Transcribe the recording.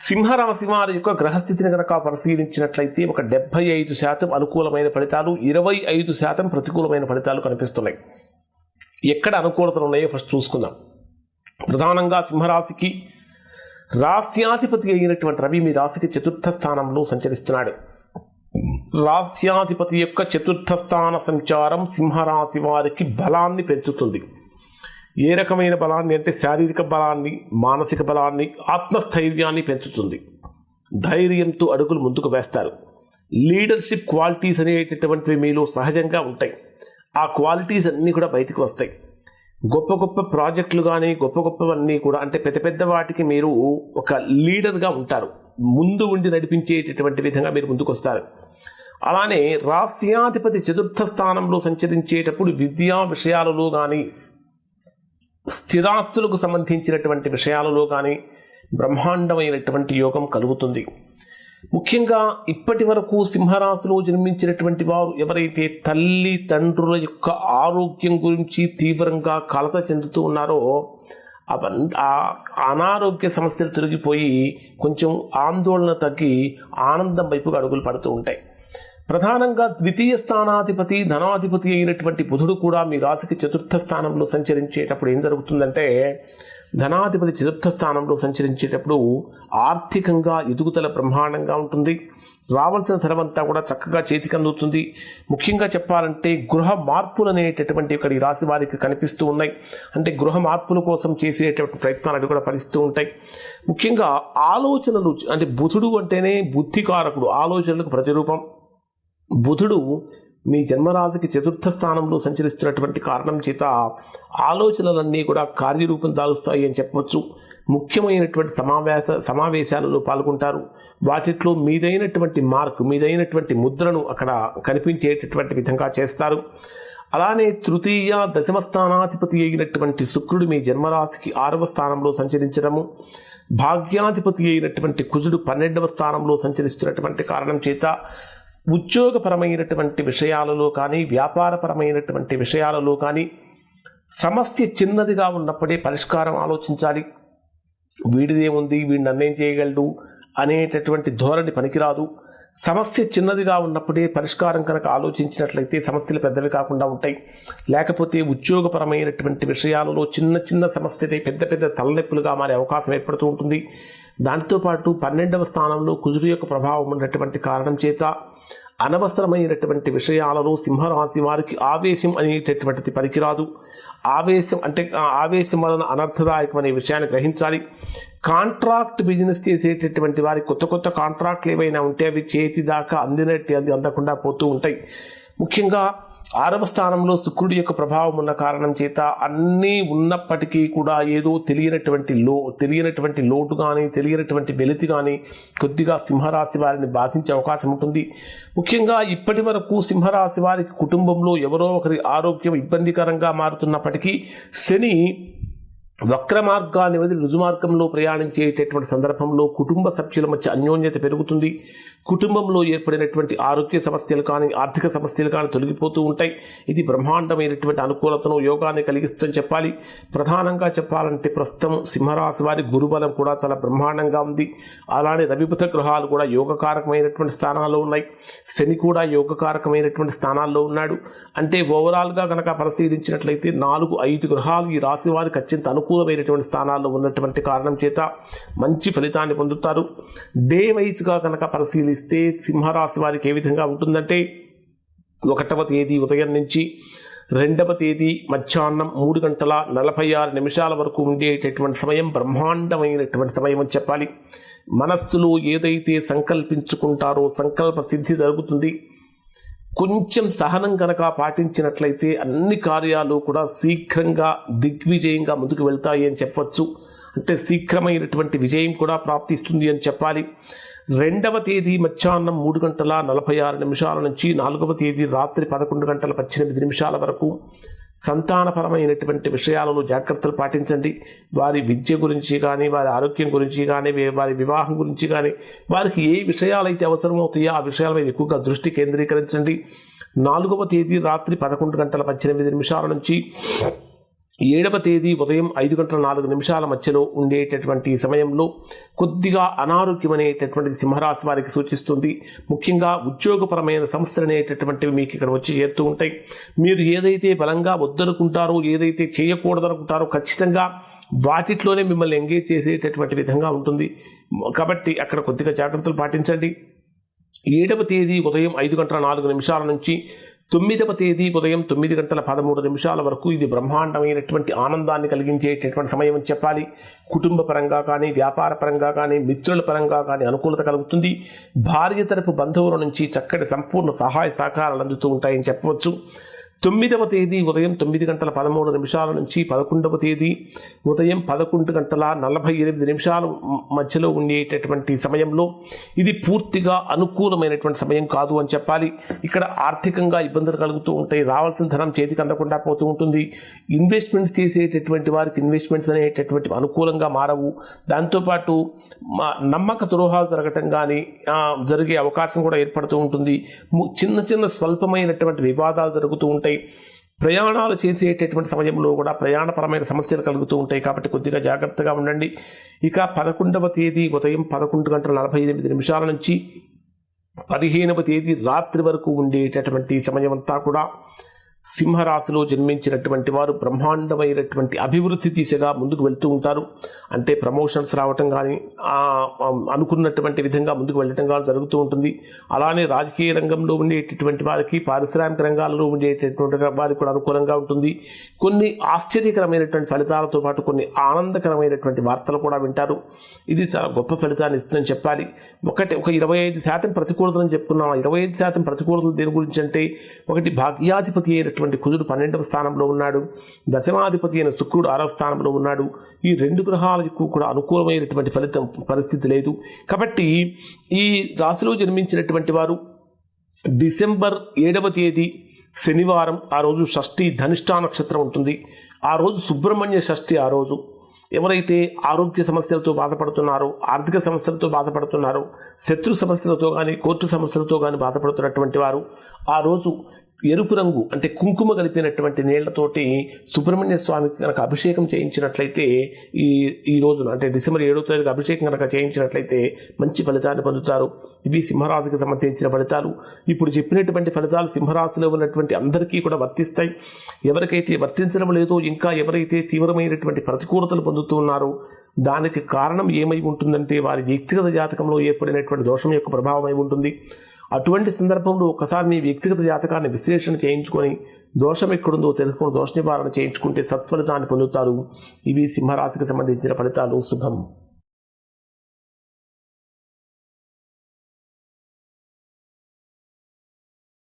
సింహరామ వారి యొక్క గ్రహస్థితిని కనుక పరిశీలించినట్లయితే ఒక డెబ్బై ఐదు శాతం అనుకూలమైన ఫలితాలు ఇరవై ఐదు శాతం ప్రతికూలమైన ఫలితాలు కనిపిస్తున్నాయి. ఎక్కడ అనుకూలతలు ఉన్నాయో ఫస్ట్ చూసుకుందాం. ప్రధానంగా సింహరాశికి రాస్యాధిపతి అయినటువంటి రవి మీ రాశికి చతుర్థ స్థానంలో సంచరిస్తున్నాడు. రాస్యాధిపతి యొక్క చతుర్థ స్థాన సంచారం సింహరాశి వారికి బలాన్ని పెంచుతుంది. ఏ రకమైన బలాన్ని అంటే శారీరక బలాన్ని మానసిక బలాన్ని ఆత్మస్థైర్యాన్ని పెంచుతుంది. ధైర్యంతో అడుగులు ముందుకు వేస్తారు. లీడర్షిప్ క్వాలిటీస్ అనేటటువంటివి మీలో సహజంగా ఉంటాయి. ఆ క్వాలిటీస్ అన్నీ కూడా బయటకు వస్తాయి. గొప్ప గొప్ప ప్రాజెక్టులు కానీ గొప్ప గొప్పవన్నీ కూడా అంటే పెద్ద పెద్ద వాటికి మీరు ఒక లీడర్గా ఉంటారు. ముందు ఉండి నడిపించేటటువంటి విధంగా మీరు ముందుకు వస్తారు అలానే రాస్యాధిపతి చతుర్థ స్థానంలో సంచరించేటప్పుడు విద్యా విషయాలలో కానీ స్థిరాస్తులకు సంబంధించినటువంటి విషయాలలో కానీ బ్రహ్మాండమైనటువంటి యోగం కలుగుతుంది. ముఖ్యంగా ఇప్పటి వరకు సింహరాశిలో జన్మించినటువంటి వారు ఎవరైతే తల్లి తండ్రుల యొక్క ఆరోగ్యం గురించి తీవ్రంగా కలత చెందుతూ ఉన్నారో అవన్ ఆ అనారోగ్య సమస్యలు తొలగిపోయి కొంచెం ఆందోళన తగ్గి ఆనందం వైపుగా అడుగులు పడుతూ ఉంటాయి. ప్రధానంగా ద్వితీయ స్థానాధిపతి ధనాధిపతి అయినటువంటి బుధుడు కూడా మీ రాశికి చతుర్థ స్థానంలో సంచరించేటప్పుడు ఏం జరుగుతుందంటే ధనాధిపతి చతుర్థ స్థానంలో సంచరించేటప్పుడు ఆర్థికంగా ఎదుగుదల బ్రహ్మాండంగా ఉంటుంది. రావాల్సిన ధనమంతా కూడా చక్కగా చేతికి అందుతుంది. ముఖ్యంగా చెప్పాలంటే గృహ మార్పులు అనేటటువంటి ఇక్కడ ఈ రాశి వారికి కనిపిస్తూ ఉన్నాయి. అంటే గృహ మార్పుల కోసం చేసేటటువంటి ప్రయత్నాలు అవి కూడా ఫలిస్తూ ఉంటాయి. ముఖ్యంగా ఆలోచనలు అంటే బుధుడు అంటేనే బుద్ధికారకుడు ఆలోచనలకు ప్రతిరూపం. బుధుడు మీ జన్మరాశికి చతుర్థ స్థానంలో సంచరిస్తున్నటువంటి కారణం చేత ఆలోచనలన్నీ కూడా కార్యరూపం దాలుస్తాయి అని చెప్పవచ్చు. ముఖ్యమైనటువంటి సమావేశ సమావేశాలలో పాల్గొంటారు. వాటిట్లో మీదైనటువంటి మార్క్ మీదైనటువంటి ముద్రను అక్కడ కనిపించేటటువంటి విధంగా చేస్తారు. అలానే తృతీయ దశమ స్థానాధిపతి అయినటువంటి శుక్రుడు మీ జన్మరాశికి ఆరవ స్థానంలో సంచరించడము. భాగ్యాధిపతి అయినటువంటి కుజుడు పన్నెండవ స్థానంలో సంచరిస్తున్నటువంటి కారణం చేత ఉద్యోగపరమైనటువంటి విషయాలలో కానీ వ్యాపారపరమైనటువంటి విషయాలలో కానీ సమస్య చిన్నదిగా ఉన్నప్పుడే పరిష్కారం ఆలోచించాలి. వీడిదేముంది వీడు నన్నేం చేయగలడు అనేటటువంటి ధోరణి పనికిరాదు. సమస్య చిన్నదిగా ఉన్నప్పుడే పరిష్కారం కనుక ఆలోచించినట్లయితే సమస్యలు పెద్దవి కాకుండా ఉంటాయి. లేకపోతే ఉద్యోగపరమైనటువంటి విషయాలలో చిన్న చిన్న సమస్యతే పెద్ద పెద్ద తలనొప్పులుగా మారే అవకాశం ఏర్పడుతూ ఉంటుంది. దాంతోపాటు పన్నెండవ స్థానంలో కుజుడు యొక్క ప్రభావం ఉన్నటువంటి కారణం చేత అనవసరమైనటువంటి విషయాలలో సింహరాశి వారికి ఆవేశం అనేటటువంటిది పనికిరాదు. ఆవేశం అంటే ఆవేశం వలన అనర్థదాయకం అనే విషయాన్ని గ్రహించాలి. కాంట్రాక్ట్ బిజినెస్ చేసేటటువంటి వారి కొత్త కొత్త కాంట్రాక్ట్లు ఏవైనా ఉంటే అవి చేతి దాకా అందినట్టు అది అందకుండా పోతూ ఉంటాయి. ముఖ్యంగా ఆరవ స్థానంలో శుక్రుడి యొక్క ప్రభావం ఉన్న కారణం చేత అన్నీ ఉన్నప్పటికీ కూడా ఏదో తెలియనటువంటి లో తెలియనటువంటి లోటు కానీ తెలియనటువంటి వెలితి కానీ కొద్దిగా సింహరాశి వారిని బాధించే అవకాశం ఉంటుంది. ముఖ్యంగా ఇప్పటి వరకు సింహరాశి వారికి కుటుంబంలో ఎవరో ఒకరి ఆరోగ్యం ఇబ్బందికరంగా మారుతున్నప్పటికీ శని వక్ర మార్గాన్ని వదిలి రుజుమార్గంలో ప్రయాణించేటటువంటి సందర్భంలో కుటుంబ సభ్యుల మధ్య అన్యోన్యత పెరుగుతుంది. కుటుంబంలో ఏర్పడినటువంటి ఆరోగ్య సమస్యలు కానీ ఆర్థిక సమస్యలు కానీ తొలగిపోతూ ఉంటాయి. ఇది బ్రహ్మాండమైనటువంటి అనుకూలతను యోగాన్ని కలిగిస్తుందని చెప్పాలి. ప్రధానంగా చెప్పాలంటే ప్రస్తుతం సింహరాశి వారి గురుబలం కూడా చాలా బ్రహ్మాండంగా ఉంది. అలానే రవిపుత గ్రహాలు కూడా యోగకారకమైనటువంటి స్థానాల్లో ఉన్నాయి. శని కూడా యోగకారకమైనటువంటి స్థానాల్లో ఉన్నాడు. అంటే ఓవరాల్గా కనుక పరిశీలించినట్లయితే నాలుగు ఐదు గ్రహాలు ఈ రాశి వారికి అత్యంత అనుకూలమైనటువంటి స్థానాల్లో ఉన్నటువంటి కారణం చేత మంచి ఫలితాన్ని పొందుతారు. డే వైజ్గా కనుక పరిశీలిస్తే సింహరాశి వారికి ఏ విధంగా ఉంటుందంటే ఒకటవ తేదీ ఉదయం నుంచి రెండవ తేదీ మధ్యాహ్నం మూడు గంటల నలభై ఆరు నిమిషాల వరకు ఉండేటటువంటి సమయం బ్రహ్మాండమైనటువంటి సమయం అని చెప్పాలి. మనస్సులో ఏదైతే సంకల్పించుకుంటారో సంకల్ప సిద్ధి జరుగుతుంది. కొంచెం సహనం కనుక పాటించినట్లయితే అన్ని కార్యాలు కూడా శీఘ్రంగా దిగ్విజయంగా ముందుకు వెళ్తాయి అని చెప్పవచ్చు అంటే శీఘ్రమైనటువంటి విజయం కూడా ప్రాప్తిస్తుంది అని చెప్పాలి. రెండవ తేదీ మధ్యాహ్నం మూడు గంటల నలభై ఆరు నిమిషాల నుంచి నాలుగవ తేదీ రాత్రి పదకొండు గంటల పద్దెనిమిది నిమిషాల వరకు సంతానపరమైనటువంటి విషయాలలో జాగ్రత్తలు పాటించండి. వారి విద్య గురించి కానీ వారి ఆరోగ్యం గురించి కానీ వారి వివాహం గురించి కానీ వారికి ఏ విషయాలైతే అవసరమవుతాయో ఆ విషయాల మీద ఎక్కువగా దృష్టి కేంద్రీకరించండి. నాలుగవ తేదీ రాత్రి పదకొండు గంటల పద్దెనిమిది నిమిషాల నుంచి ఏడవ తేదీ ఉదయం ఐదు గంటల నాలుగు నిమిషాల మధ్యలో ఉండేటటువంటి సమయంలో కొద్దిగా అనారోగ్యం అనేటటువంటిది సింహరాశి వారికి సూచిస్తుంది. ముఖ్యంగా ఉద్యోగపరమైన సమస్యలు అనేటటువంటివి మీకు ఇక్కడ వచ్చి చేరుతూ ఉంటాయి. మీరు ఏదైతే బలంగా వద్దనుకుంటారో ఏదైతే చేయకూడదనుకుంటారో ఖచ్చితంగా వాటిట్లోనే మిమ్మల్ని ఎంగేజ్ చేసేటటువంటి విధంగా ఉంటుంది. కాబట్టి అక్కడ కొద్దిగా జాగ్రత్తలు పాటించండి. ఏడవ తేదీ ఉదయం ఐదు గంటల నాలుగు నిమిషాల నుంచి తొమ్మిదవ తేదీ ఉదయం తొమ్మిది గంటల పదమూడు నిమిషాల వరకు ఇది బ్రహ్మాండమైనటువంటి ఆనందాన్ని కలిగించేటటువంటి సమయం అని చెప్పాలి. కుటుంబ పరంగా కానీ వ్యాపార పరంగా కానీ మిత్రుల పరంగా కానీ అనుకూలత కలుగుతుంది. భార్య తరపు బంధువుల నుంచి చక్కటి సంపూర్ణ సహాయ సహకారాలు అందుతూ ఉంటాయని చెప్పవచ్చు. తొమ్మిదవ తేదీ ఉదయం తొమ్మిది గంటల పదమూడు నిమిషాల నుంచి పదకొండవ తేదీ ఉదయం పదకొండు గంటల నలభై ఎనిమిది నిమిషాల మధ్యలో ఉండేటటువంటి సమయంలో ఇది పూర్తిగా అనుకూలమైనటువంటి సమయం కాదు అని చెప్పాలి. ఇక్కడ ఆర్థికంగా ఇబ్బందులు కలుగుతూ ఉంటాయి. రావాల్సిన ధనం చేతికి అందకుండా పోతూ ఉంటుంది. ఇన్వెస్ట్మెంట్స్ చేసేటటువంటి వారికి ఇన్వెస్ట్మెంట్స్ అనేటటువంటి అనుకూలంగా మారవు. దాంతోపాటు మా నమ్మక ద్రోహాలు జరగటం కానీ జరిగే అవకాశం కూడా ఏర్పడుతూ ఉంటుంది. ము- చిన్న చిన్న స్వల్పమైనటువంటి వివాదాలు జరుగుతూ ఉంటాయి. ప్రయాణాలు చేసేటటువంటి సమయంలో కూడా ప్రయాణపరమైన సమస్యలు కలుగుతూ ఉంటాయి. కాబట్టి కొద్దిగా జాగ్రత్తగా ఉండండి. ఇక పదకొండవ తేదీ ఉదయం పదకొండు గంటల నలభై ఎనిమిది నిమిషాల నుంచి పదిహేనవ తేదీ రాత్రి వరకు ఉండేటటువంటి సమయం అంతా కూడా సింహరాశిలో జన్మించినటువంటి వారు బ్రహ్మాండమైనటువంటి అభివృద్ధి దిశగా ముందుకు వెళ్తూ ఉంటారు. అంటే ప్రమోషన్స్ రావటం కానీ అనుకున్నటువంటి విధంగా ముందుకు వెళ్ళటం కానీ జరుగుతూ ఉంటుంది. అలానే రాజకీయ రంగంలో ఉండేటటువంటి వారికి పారిశ్రామిక రంగాలలో ఉండేటటువంటి వారికి కూడా అనుకూలంగా ఉంటుంది. కొన్ని ఆశ్చర్యకరమైనటువంటి ఫలితాలతో పాటు కొన్ని ఆనందకరమైనటువంటి వార్తలు కూడా వింటారు. ఇది చాలా గొప్ప ఫలితాన్ని ఇస్తుందని చెప్పాలి. ఒకటి ఒక ఇరవై ఐదు శాతం ప్రతికూలతని చెప్పుకున్నాం. ఇరవై ఐదు శాతం ప్రతికూలతలు దేని గురించి అంటే ఒకటి భాగ్యాధిపతి అయినటువంటి కుజుడు పన్నెండవ స్థానంలో ఉన్నాడు. దశమాధిపతి అయిన శుక్రుడు ఆరవ స్థానంలో ఉన్నాడు. ఈ రెండు గ్రహాలకు కూడా అనుకూలమైనటువంటి ఫలితం పరిస్థితి లేదు. కాబట్టి ఈ రాశిలో జన్మించినటువంటి వారు డిసెంబర్ ఏడవ తేదీ శనివారం ఆ రోజు షష్ఠి ధనిష్టా నక్షత్రం ఉంటుంది. ఆ రోజు సుబ్రహ్మణ్య షష్ఠి ఆ రోజు. ఎవరైతే ఆరోగ్య సమస్యలతో బాధపడుతున్నారో ఆర్థిక సమస్యలతో బాధపడుతున్నారో శత్రు సమస్యలతో కానీ కోర్టు సమస్యలతో కానీ బాధపడుతున్నటువంటి వారు ఆ రోజు ఎరుపు రంగు అంటే కుంకుమ కలిపినటువంటి నీళ్ళతోటి సుబ్రహ్మణ్య స్వామికి కనుక అభిషేకం చేయించినట్లయితే ఈ ఈ రోజున అంటే డిసెంబర్ ఏడో తారీఖు అభిషేకం కనుక చేయించినట్లయితే మంచి ఫలితాన్ని పొందుతారు. ఇవి సింహరాశికి సంబంధించిన ఫలితాలు. ఇప్పుడు చెప్పినటువంటి ఫలితాలు సింహరాశిలో ఉన్నటువంటి అందరికీ కూడా వర్తిస్తాయి. ఎవరికైతే వర్తించడం లేదో ఇంకా ఎవరైతే తీవ్రమైనటువంటి ప్రతికూలతలు పొందుతున్నారో దానికి కారణం ఏమై ఉంటుందంటే వారి వ్యక్తిగత జాతకంలో ఏర్పడినటువంటి దోషం యొక్క ప్రభావం అయి ఉంటుంది. అటువంటి సందర్భంలో ఒకసారి మీ వ్యక్తిగత జాతకాన్ని విశ్లేషణ చేయించుకొని దోషం ఎక్కడుందో తెలుసుకుని దోష నివారణ చేయించుకుంటే సత్ఫలితాన్ని పొందుతారు. ఇవి సింహరాశికి సంబంధించిన ఫలితాలు. శుభం.